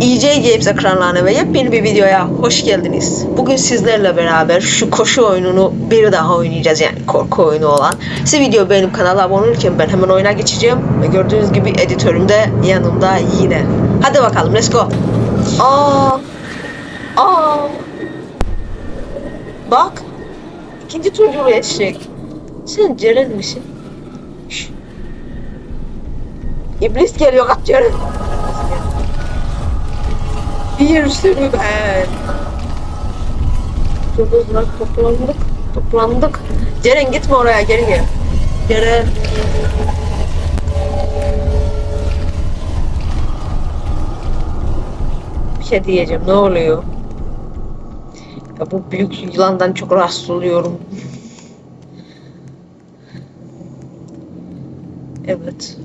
EJ Games ekranlarına ve yepyeni bir videoya hoş geldiniz. Bugün sizlerle beraber şu koşu oyununu bir daha oynayacağız yani korku oyunu olan. Siz video beğenip kanala abone olurken ben hemen oyuna geçeceğim. Ve gördüğünüz gibi editörüm de yanımda yine. Hadi bakalım let's go. Aa, aa. Bak. ikinci turcu yetişecek. Sen Ceren misin? Şş. İblis geliyor kaç Ceren. Bir sürü ben. Yıldızlar toplandık. Toplandık. Ceren gitme oraya geri gel. Ceren. Bir şey diyeceğim ne oluyor? Ya bu büyük yılandan çok rahatsız oluyorum. Evet.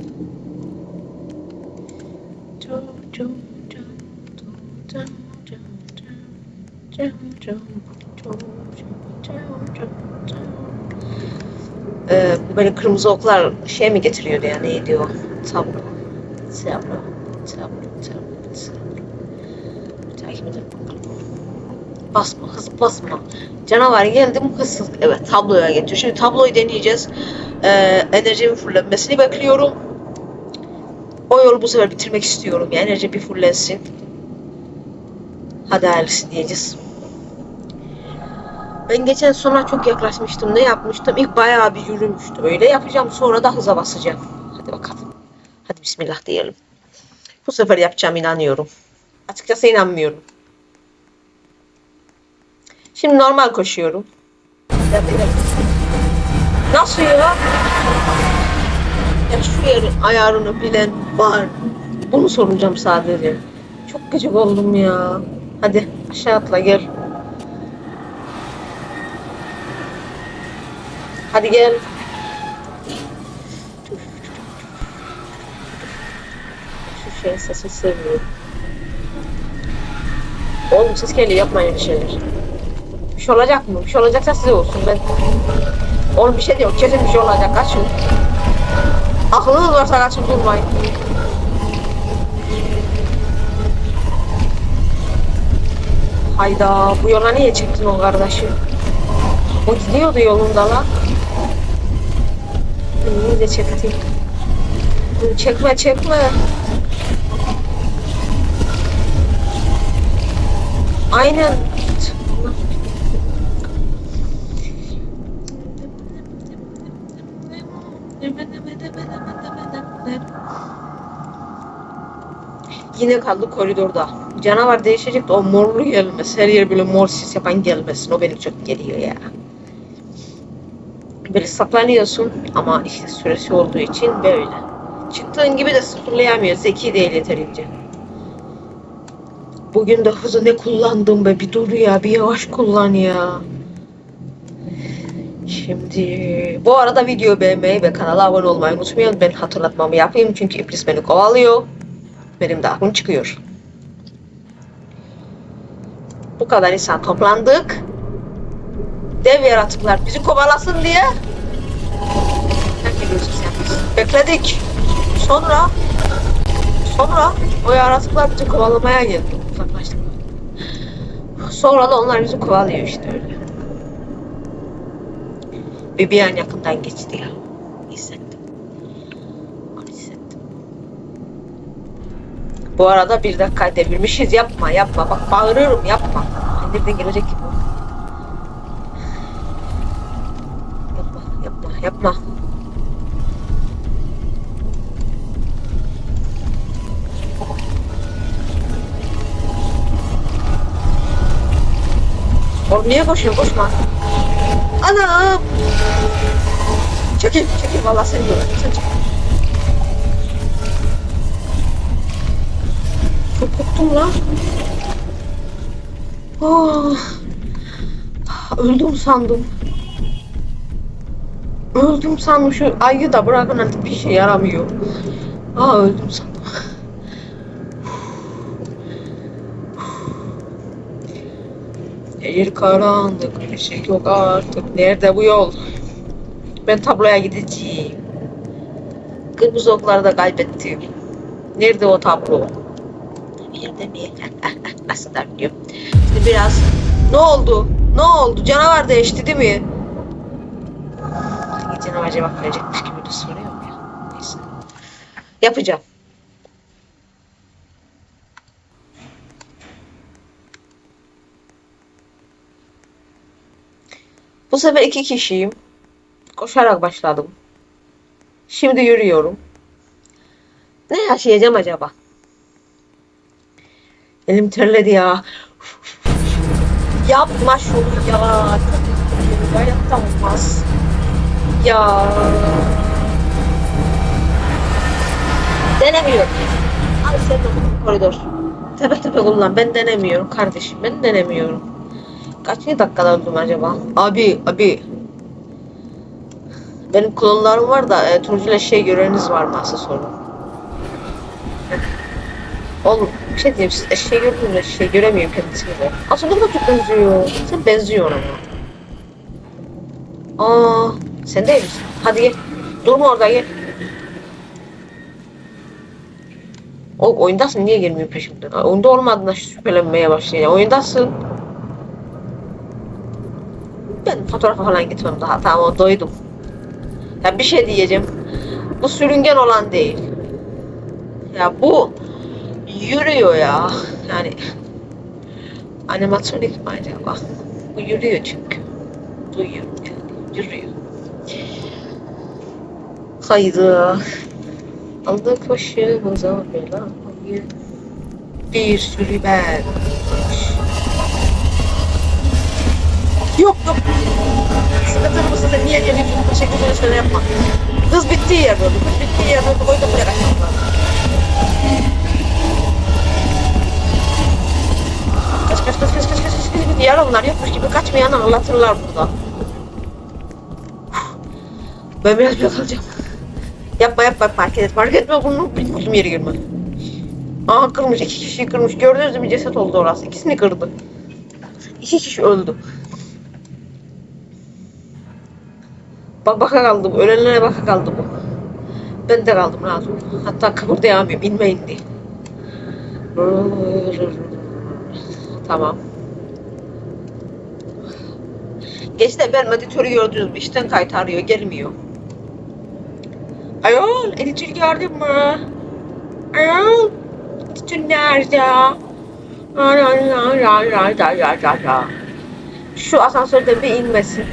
Ee, böyle kırmızı oklar şey mi getiriyordu ya neydi o? Tablo. Tablo. Tablo. Tablo. Tablo. Takip. Basma hız basma. Canavar geldi mi hız. Evet tabloya geçiyor. Şimdi tabloyu deneyeceğiz. Ee, enerjimin fullenmesini bekliyorum. O yolu bu sefer bitirmek istiyorum. Ya enerji bir fullensin. Hadi hayırlısı diyeceğiz. Ben geçen sona çok yaklaşmıştım. Ne yapmıştım? İlk bayağı bir yürümüştüm. Öyle yapacağım. Sonra da hıza basacağım. Hadi bakalım. Hadi bismillah diyelim. Bu sefer yapacağım inanıyorum. Açıkçası inanmıyorum. Şimdi normal koşuyorum. Nasıl ya? Ya şu yerin ayarını bilen var. Bunu soracağım sadece. Çok gıcık oldum ya. Hadi aşağı atla gel. Hadi gel. Şu şeyin sesini sevmiyorum. Oğlum siz geliyor yapmayın bir şeyler. Bir şey olacak mı? Bir şey olacaksa size olsun ben. Oğlum bir şey diyor. Kesin bir şey olacak. Kaçın. Aklınız varsa kaçın durmayın. Hayda bu yola niye çıktın o kardeşim? O gidiyordu yolunda lan. İyi de çekti. Çekme çekme. Aynen. Yine kaldı koridorda. Canavar değişecek de o morlu gelmez. Her yer böyle mor sis yapan gelmesin. O beni çok geliyor ya. Böyle saklanıyorsun ama işte süresi olduğu için böyle. Çıktığın gibi de sıfırlayamıyor. Zeki değil yeterince. Bugün de hızı ne kullandım be. Bir dur ya. Bir yavaş kullan ya. Şimdi bu arada video beğenmeyi ve kanala abone olmayı unutmayın. Ben hatırlatmamı yapayım çünkü iblis beni kovalıyor. Benim de aklım çıkıyor. Bu kadar insan toplandık. Dev yaratıklar bizi kovalasın diye. Bekledik. Sonra sonra o yaratıklar bizi kovalamaya geldi. Uzaklaştık. Sonra da onlar bizi kovalıyor işte öyle. Ve bir an yakından geçti ya. Hissettim. Hissettim. Bu arada bir dakika devirmişiz. Yapma yapma. Bak bağırıyorum yapma. Nereden gelecek ki Niye koşuyorsun? Koşma. Anam. Çekil, çekil. Vallahi seni görürüm. Sen çekil. Çok korktum lan. Oh. Öldüm sandım. Öldüm sandım. Şu ayı da bırakın artık bir şey yaramıyor. Aa öldüm sandım. Yer karanlık, bir şey yok artık. Nerede bu yol? Ben tabloya gideceğim. Kırmızı okları da kaybettim. Nerede o tablo? biliyorum değil? Nasıl da biliyorum. Şimdi biraz ne oldu? Ne oldu? Canavar değişti değil mi? Canavar cevap verecekmiş gibi de soruyorum. Neyse. Yapacağım. Bu sefer iki kişiyim. Koşarak başladım. Şimdi yürüyorum. Ne yaşayacağım acaba? Elim terledi ya. Yapma şunu ya. Hayatta olmaz. Ya. Denemiyorum. Al sen de koridor. Tepe tepe kullan. Ben denemiyorum kardeşim. Ben denemiyorum. Kaç dakikada öldüm acaba? Abi, abi. Benim klonlarım var da e, turuncu şey göreniniz var mı asıl sorun? Oğlum bir şey diyeyim siz eşeği gördünüz? Eşeği göremiyorum kendisini. Aslında da çok benziyor. Sen benziyor ama. Aa, sen değil misin? Hadi gel. Durma orada gel. O oyundasın niye gelmiyor peşimden? Oyunda olmadığına şüphelenmeye başlayacağım. Oyundasın. Ben fotoğrafa falan gitmem daha. Tamam doydum. Ya bir şey diyeceğim. Bu sürüngen olan değil. Ya bu yürüyor ya. Yani animatronik mi acaba? Bu yürüyor çünkü. Duyuyor yani. Yürüyor. Haydi. Aldık başımıza belayı. Bir sürü ben. Yok yok. Sıkıntı mısın niye geliyorsun? Teşekkür ederim şöyle yapma. Hız bittiği yer böyle. Hız bittiği yer böyle. Koy da buraya kaçmak. Kaç kaç kaç kaç kaç kaç kaç kaç diğer onlar yokmuş gibi kaçmayan anlatırlar burada. Ben biraz bir kalacağım. Yapma yapma fark et fark etme bunu bildiğim yere girme. Aa kırmış iki kişi kırmış gördünüz mü ceset oldu orası ikisini kırdı. İki kişi öldü. Ba baka kaldım. Ölenlere baka kaldım. Ben de kaldım lazım. Hatta kıpırdayamıyorum. İnmeyin diye. Tamam. Geçti ben editörü gördünüz mü? İşten kaytarıyor. Gelmiyor. Ayol editör gördün mü? Ayol editör nerede? Şu asansörde bir inmesin.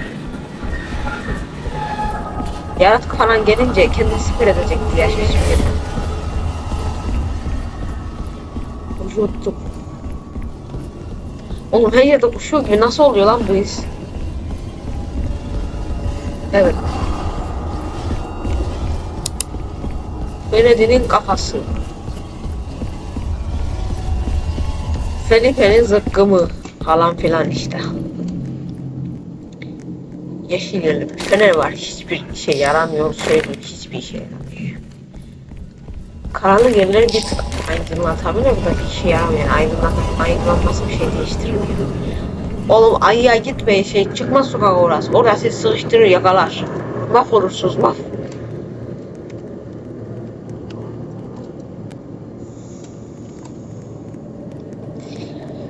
Yaratık falan gelince kendini siper edecek diye söyledi. Yuttum. Oğlum her yerde uçuyor gibi nasıl oluyor lan bu his? Evet. Belediyenin kafası. Felipe'nin zıkkımı falan filan işte. Yeşil bir fener var. Hiçbir şey yaramıyor. Söyleyeyim hiçbir işe yaramıyor. Karanlık yerleri bir tık aydınlatabilir. Bu da bir işe yaramıyor. Aydınlat, aydınlatması bir şey değiştirmiyor. Oğlum ayıya gitmeyin şey çıkmaz sokak orası. Orası sizi sıkıştırır yakalar. Maf olursunuz maf.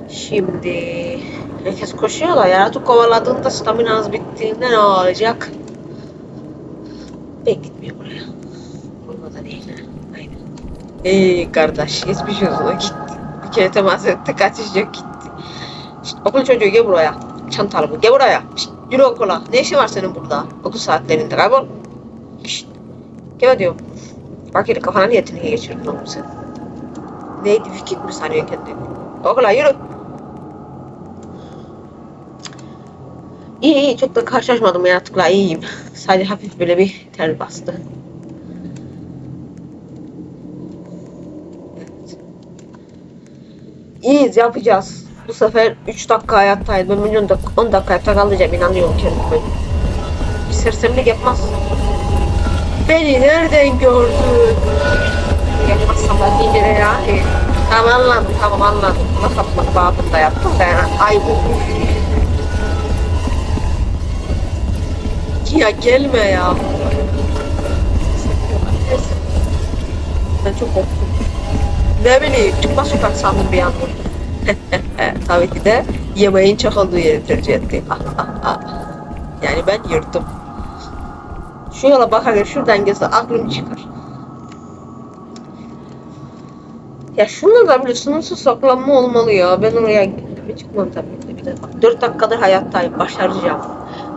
Şimdi herkes koşuyor da yaratık kovaladığında staminanız bittiğinde ne olacak? Ben gitmiyorum oraya. Burada da değil. Aynen. Ey kardeş geçmiş olsun gitti. Bir kere temas etti kaçacak gitti. Şişt, okul çocuğu gel buraya. Çantalı bu gel buraya. Şişt, yürü okula. Ne işin var senin burada? Okul saatlerinde kaybol. Şişt, gel diyorum. Bak yine kafana niyetini geçirdin oğlum sen. Neydi fikir mi sanıyorsun kendini? Okula yürü. İyi iyi çok da karşılaşmadım yaratıkla iyiyim. Sadece hafif böyle bir ter bastı. Evet. İyiyiz yapacağız. Bu sefer 3 dakika hayattayız. Ben milyon dakika, 10 dakika hayatta kalacağım inanıyorum kendime. Bir sersemlik yapmaz. Beni nereden gördün? Yapmazsam da değildir yani. Tamam anladım tamam anladım. Nasıl yapmak babında yaptım da yani. Ay bu. Ya gelme ya. Ben çok korktum. Ne bileyim çıkmaz sokak sandım bir anda. Tabii ki de yemeğin çok olduğu yeri tercih etti. Ah. Yani ben yırttım. Şu yola bakarken şuradan gelse aklım çıkar. Ya şunda da bir sınırsız saklanma olmalı ya. Ben oraya çıkmam tabii ki de bir de. Bak, 4 dakikadır hayattayım. Başaracağım.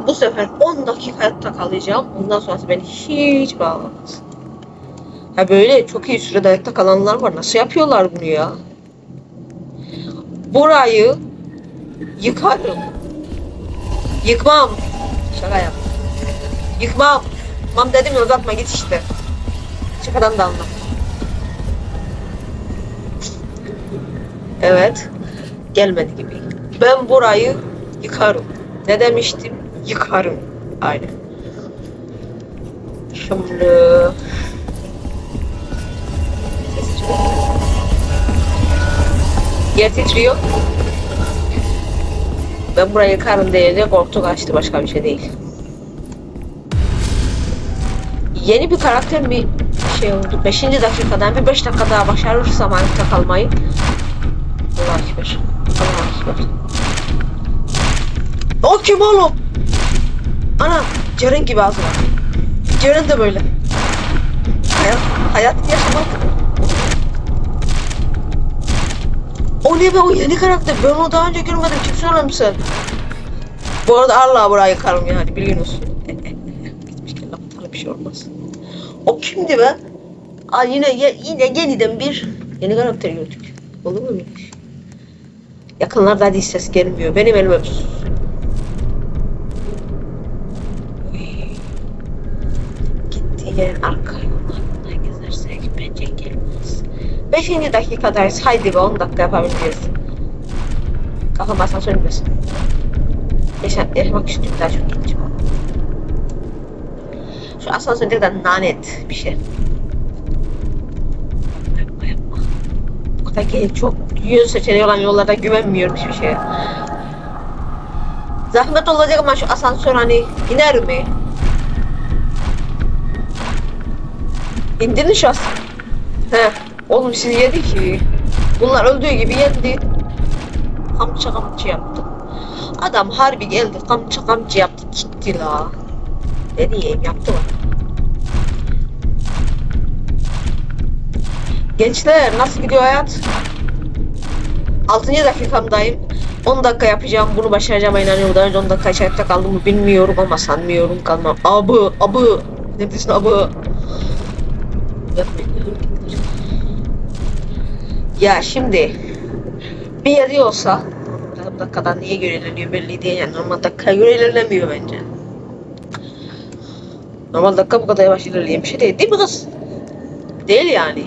Bu sefer 10 dakika hayatta kalacağım. Ondan sonrası beni hiç bağlamaz. Ha böyle çok iyi sürede hayatta kalanlar var. Nasıl yapıyorlar bunu ya? Burayı yıkarım. Yıkmam. Şaka yap. Yıkmam. Mam dedim ya uzatma git işte. Şakadan da anlam. Evet. Gelmedi gibi. Ben burayı yıkarım. Ne demiştim? Yıkarım. Aynen. Şimdi... Yer titriyor. Ben burayı yıkarım deyince korktu kaçtı. Başka bir şey değil. Yeni bir karakter bir şey oldu. 5. dakikadan bir 5 dakika daha başarırsam hayatta kalmayı Allah ekber. Allah ekber. O kim oğlum? Ana Ceren gibi ağzı var. Ceren de böyle. Hayat, hayat yaşamak. O ne be o yeni karakter. Ben onu daha önce görmedim. Kim söylemişsin? Bu arada Allah burayı yıkarım yani bilgin olsun. Gitmişken laf atalım bir şey olmaz. O kimdi be? Aa, yine yine yeniden bir yeni karakter gördük. Olur mu? Yakınlarda hiç ses gelmiyor. Benim elime Yerin arka yollarından gezersek bence gelmez. Beşinci dakikadayız. Haydi be 10 dakika yapabiliriz. Kafam asansör inmesin. Yaşa, yaşamak istiyorum daha çok gençim. Şu asansör ne kadar nanet bir şey. Yapma yapma. Bu kadar genç, çok yön seçeneği olan yollarda güvenmiyorum hiçbir şeye. Zahmet olacak ama şu asansör hani iner mi? İndirin şu as. He. Oğlum siz yedi ki. Bunlar öldüğü gibi yendi. Kamçı kamçı yaptı. Adam harbi geldi kamçı kamçı yaptı gitti la. Ne diyeyim yaptı bak. Gençler nasıl gidiyor hayat? 6. dakikamdayım. 10 dakika yapacağım. Bunu başaracağıma inanıyorum. Daha önce 10 dakika içeride kaldım mı bilmiyorum ama sanmıyorum kalmam. Abı, abı. Ne diyorsun abı? Ya şimdi bir yeri olsa bu dakikadan niye göre ilerliyor belli değil yani normal dakika göre ilerlemiyor bence. Normal dakika bu kadar yavaş ilerleyen bir şey değil değil mi kız? Değil yani.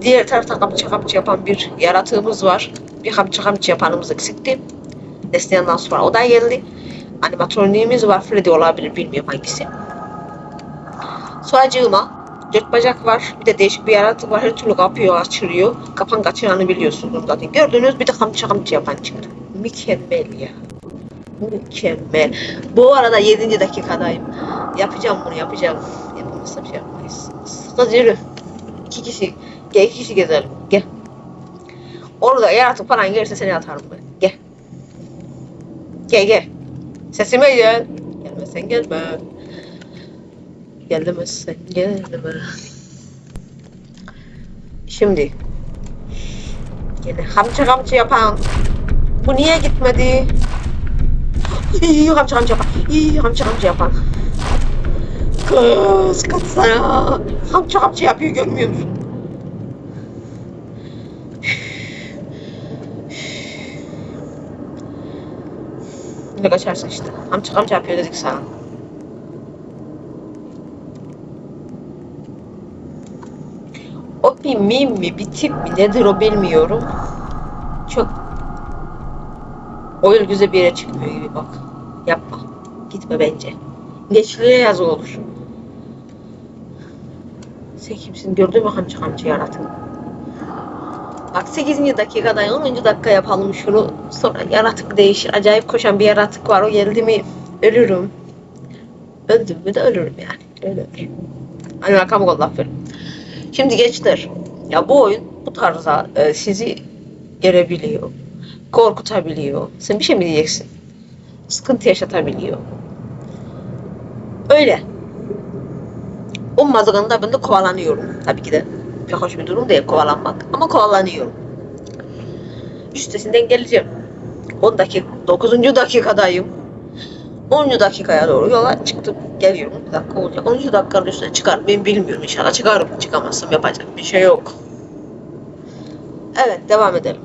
Diğer taraftan kamçı kamçı yapan bir yaratığımız var. Bir kamçı kamçı yapanımız eksikti. Neslihan'dan sonra o da geldi. Animatroniğimiz var. Freddy olabilir bilmiyorum hangisi. Sonracığıma dört bacak var. Bir de değişik bir yaratık var. Her türlü kapıyor, açılıyor. Kapan kaçıranı biliyorsunuz zaten. Gördünüz bir de kamçı kamçı yapan çıktı. Mükemmel ya. Mükemmel. Bu arada 7. dakikadayım. Yapacağım bunu yapacağım. Yapamazsam şey yapmayız. Kız yürü. İki kişi. Gel iki kişi gezelim. Gel. Orada yaratık falan gelirse seni atarım ben. Gel. Gel gel. Sesime gel. Gelmezsen gelme. Gelmezsen gelme. Şimdi. Yine hamça hamça yapan. Bu niye gitmedi? İyi hamça hamça yapan. İyi hamça hamça yapan. Kız kaçsana. Hamça hamça yapıyor görmüyor musun? Ne kaçarsın işte. Hamça hamça yapıyor dedik sana. O bir mim mi, bir tip mi nedir o bilmiyorum. Çok oyun güzel bir yere çıkmıyor gibi bak. Yapma. Gitme bence. Geçliğe yazı olur. Sen kimsin? Gördün mü hamçı hamçı yaratın? Bak 8. dakikada 10. dakika yapalım şunu. Sonra yaratık değişir. Acayip koşan bir yaratık var. O geldi mi ölürüm. Öldüm mü de ölürüm yani. Öyle öyle. Bakalım Allah verin. Şimdi gençler. Ya bu oyun bu tarzda e, sizi gerebiliyor. Korkutabiliyor. Sen bir şey mi diyeceksin? Sıkıntı yaşatabiliyor. Öyle. Ummadığında ben de kovalanıyorum. Tabii ki de pek hoş bir durum değil kovalanmak. Ama kovalanıyorum. Üstesinden geleceğim. 10 dakika, 9. dakikadayım. 10. dakikaya doğru yola çıktım. Geliyorum. Bir dakika olacak. 10. dakikanın üstüne çıkar. Ben bilmiyorum inşallah çıkarım. Çıkamazsam yapacak bir şey yok. Evet devam edelim.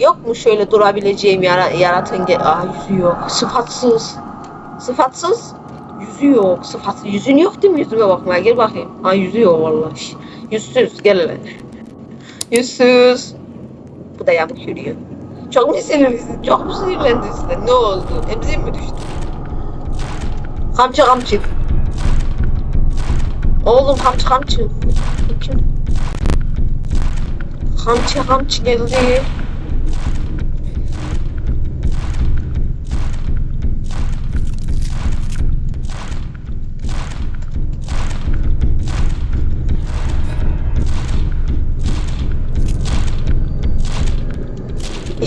Yok mu şöyle durabileceğim yara, yaratın ge- Aa yüzü yok. Sıfatsız. Sıfatsız. Yüzü yok. Sıfatsız. Yüzün yok değil mi? Yüzüme bakmaya gel bakayım. Aa yüzü yok vallahi. Yüzsüz. Gel hele. Yüzsüz. Bu da yamuk yürüyor. Çok mu sinirlisin? Çok mu sinirlendin sen? Ne oldu? Emzin mi düştü? Kamçı kamçı. Oğlum kamçı kamçı. Kim? Kamçı kamçı geldi.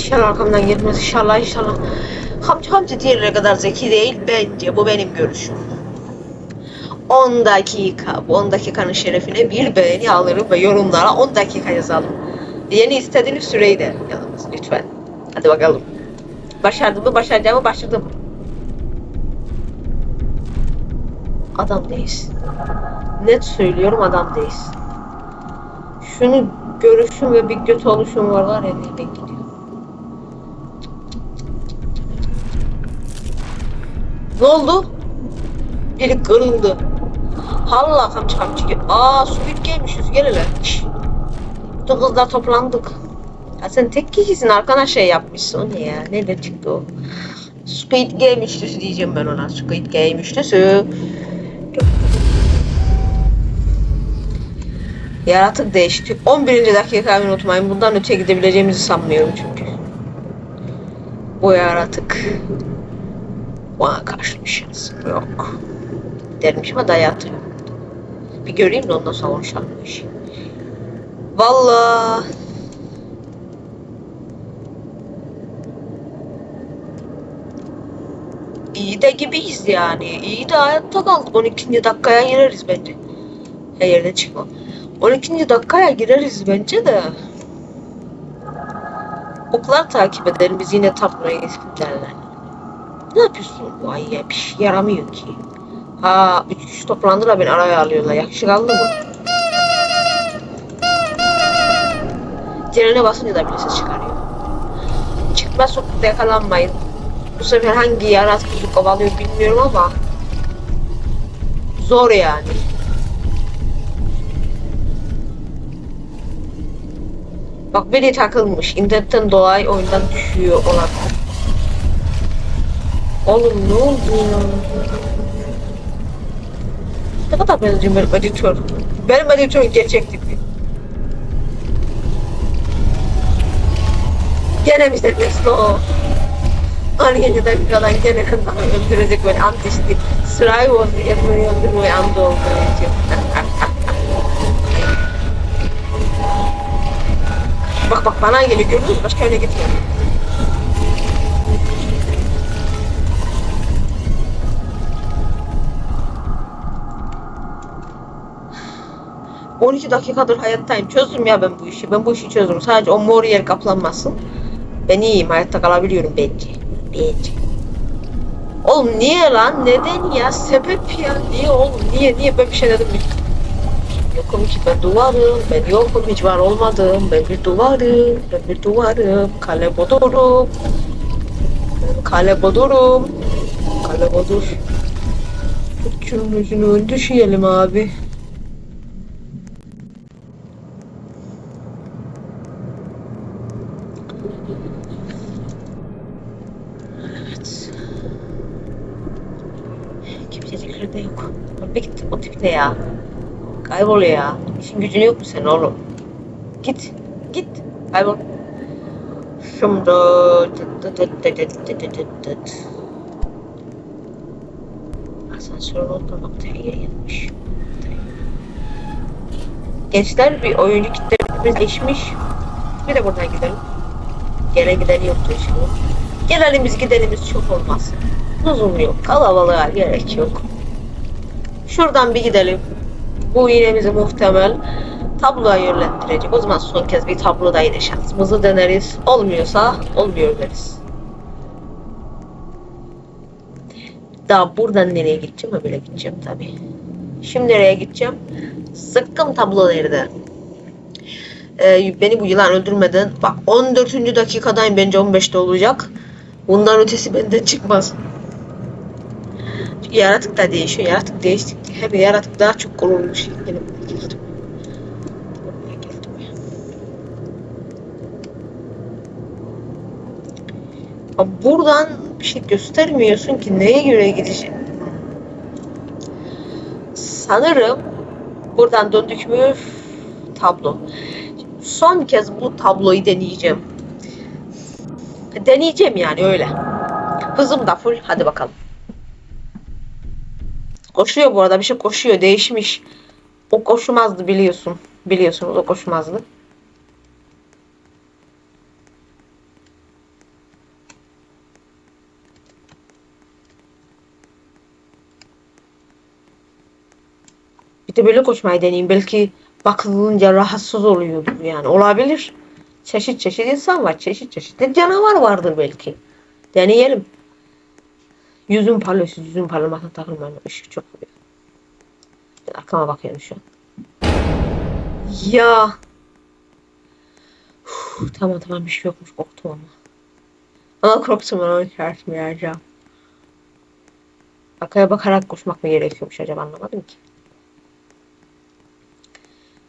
İnşallah arkamdan gelmez. İnşallah inşallah. Hamçı hamçı diğerlere kadar zeki değil bence. Bu benim görüşüm. 10 dakika. Bu 10 dakikanın şerefine bir beğeni alırım ve yorumlara 10 dakika yazalım. Yeni istediğiniz süreyi de yazınız lütfen. Hadi bakalım. Başardım mı başaracağımı başladım. Adam değilsin. Net söylüyorum adam değilsin. Şunu görüşüm ve bir göt oluşum var var ya nereden gidiyor. Ne oldu? Biri kırıldı. Allah kamçı kamçı. Aa Squid gel hele. Şşş. Bütün kızlar toplandık. Ya sen tek kişisin arkana şey yapmışsın. O ne ya? Nerede çıktı o? Squid Game üçlüsü diyeceğim ben ona. Squid Game üçlüsü. Yaratık değişti. 11. dakikayı unutmayın. Bundan öte gidebileceğimizi sanmıyorum çünkü. Bu yaratık bana karşı bir şansım yok. Dermişim ama dayatıyor. Bir göreyim de ondan sonra konuşalım bu işi. Valla iyi de gibiyiz yani. İyi de hayatta kaldık. 12. dakikaya gireriz bence. Her yerde çıkma. 12. dakikaya gireriz bence de. Oklar takip edelim. Biz yine tapmayız derler. Ne yapıyorsun bu ay ya? Bir şey yaramıyor ki. Ha, üç kişi toplandılar beni araya alıyorlar. Yakışık aldı mı? Direne basınca da bile ses çıkarıyor. Çıkmaz sokakta yakalanmayın. Bu sefer hangi yaratık kovalıyor bilmiyorum ama zor yani. Bak biri takılmış. İnternetten dolayı oyundan düşüyor olabilir. Oğlum ne oldu ya? Ne kadar benziyor benim editör. Benim editör gerçek tipi. Gene mi seviyorsun o? Aynı bir adam gene öldürecek böyle antişti. Sırayı bozdu yapmayı öldürmeyi olduğu için. bak bak bana geliyor gördün mü? Başka yöne gitmiyor. ...12 dakikadır hayattayım. Çözdüm ya ben bu işi. Ben bu işi çözdüm. Sadece o mor yer kaplanmasın. Ben iyiyim. Hayatta kalabiliyorum bence. Bence. Oğlum niye lan? Neden ya? Sebep ya. Niye oğlum? Niye? Niye? Ben bir şey dedim mi? Yokum ki ben duvarım. Ben yokum. Hiç var olmadım. Ben bir duvarım. Ben bir duvarım. Kale bodurum. Kale bodurum. Kale bodur. Şunun yüzünü düşüyelim abi. Evet. Kimsecikleri de yok. Bir git o tipte ya. Kaybol ya. İşin gücün yok mu senin oğlum? Git. Git. Kaybol. Şimdi asansör olduğu noktaya gelmiş. Gençler bir oyuncu kitlerimiz değişmiş. Bir de buradan gidelim. Gene gideni yoktu şimdi. Genelimiz gidenimiz çok olmasın. Lüzum yok. Kalabalığa gerek yok. Şuradan bir gidelim. Bu yine bizi muhtemel tabloya yönlendirecek. O zaman son kez bir tabloda yine şansımızı deneriz. Olmuyorsa olmuyor deriz. Daha buradan nereye gideceğim? Ha böyle gideceğim tabii. Şimdi nereye gideceğim? Sıkkım tablo nerede? Ee, beni bu yılan öldürmeden bak 14. dakikadayım bence 15'te olacak. Bundan ötesi benden çıkmaz. Çünkü yaratık da değişiyor. Yaratık değiştikçe her yaratık daha çok korunmuş. Yine geldim. Buradan bir şey göstermiyorsun ki neye göre gideceğim. Sanırım buradan döndük mü tablo. Son kez bu tabloyu deneyeceğim. Deneyeceğim yani öyle. Hızım da full. Hadi bakalım. Koşuyor bu arada. Bir şey koşuyor. Değişmiş. O koşmazdı biliyorsun. Biliyorsunuz o koşmazdı. Bir de böyle koşmayı deneyeyim. Belki bakılınca rahatsız oluyordur yani. Olabilir. Çeşit çeşit insan var. Çeşit çeşit de canavar vardır belki. Deneyelim. Yüzüm parlıyor. Yüzüm parlamaktan takılmayın. Işık çok. Ben arkama bakıyorum şu an. Ya. Uf, tamam tamam bir şey yokmuş. Korktum ama. Ama korktum ben onu çarpmayacağım. Arkaya bakarak koşmak mı gerekiyormuş acaba anlamadım ki.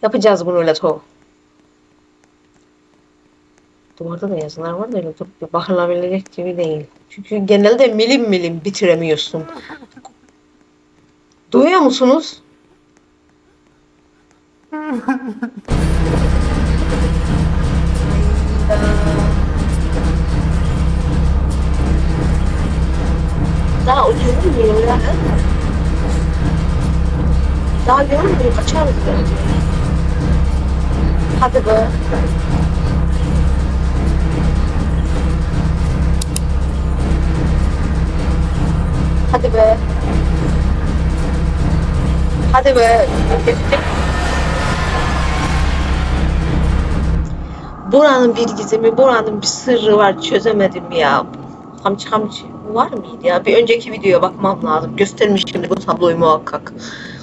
Yapacağız bunu öyle to. Duvarda da yazılar var da durup bir bakılabilecek gibi değil. Çünkü genelde milim milim bitiremiyorsun. Duyuyor musunuz? Daha ucunu ya. Daha görmüyor. Kaçar mısın? Hadi be. Hadi be. Hadi be. Buranın bir gizemi, buranın bir sırrı var çözemedim ya. Hamçı hamçı var mıydı ya? Bir önceki videoya bakmam lazım. Göstermiştim bu tabloyu muhakkak.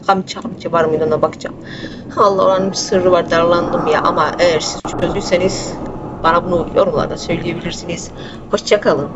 Hamçı hamçı var mıydı ona bakacağım. Allah oranın bir sırrı var darlandım ya ama eğer siz çözdüyseniz bana bunu yorumlarda söyleyebilirsiniz. Hoşçakalın.